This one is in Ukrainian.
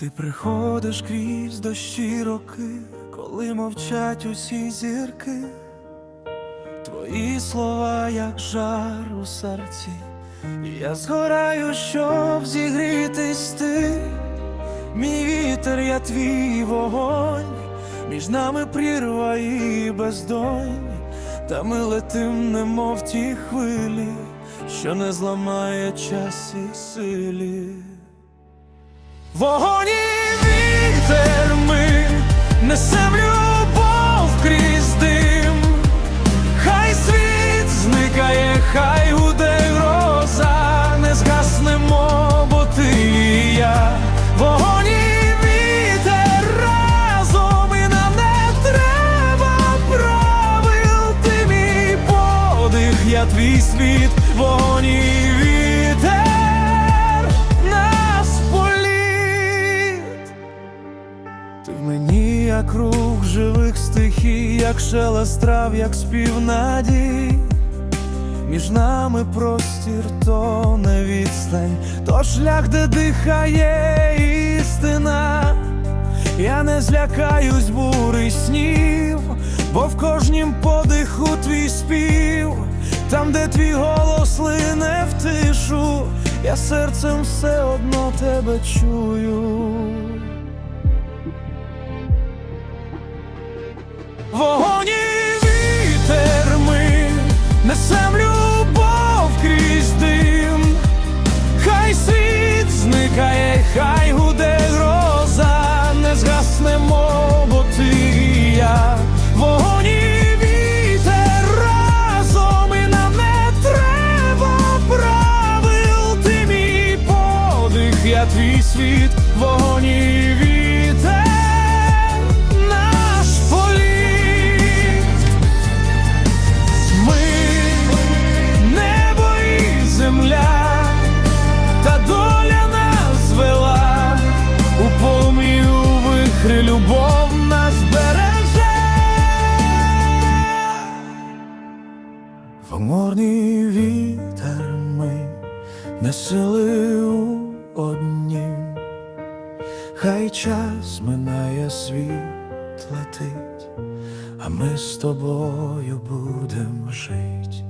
Ти приходиш крізь дощі роки, коли мовчать усі зірки, твої слова, як жар у серці, я згораю, щоб зігрітись ти, мій вітер, я твій вогонь, між нами прірва і бездонь, та ми летим, немов ті хвилі, що не зламає час і силі. Вогонь і вітер ми несем любов крізь дим, хай світ зникає, хай гуде гроза, не згаснемо, бо ти і я. Вогонь і вітер разом, і нам не треба правил, ти мій подих, я твій світ, вогонь як рух живих стихій, як шелест трав, як спів надій. Між нами простір, то не відстань, то шлях, де дихає істина. Я не злякаюсь бури снів, бо в кожнім подиху твій спів, там, де твій голос лине в тишу, я серцем все одно тебе чую. Вогонь і вітер ми несем любов крізь дим, хай світ зникає, хай гуде гроза, не згаснемо, бо ти і я. Вогонь і вітер разом, і нам не треба правил, ти подих, я твій світ, вогонь і вітер В морний вітер ми не сили у однім, хай час минає світ летить, а ми з тобою будемо жить.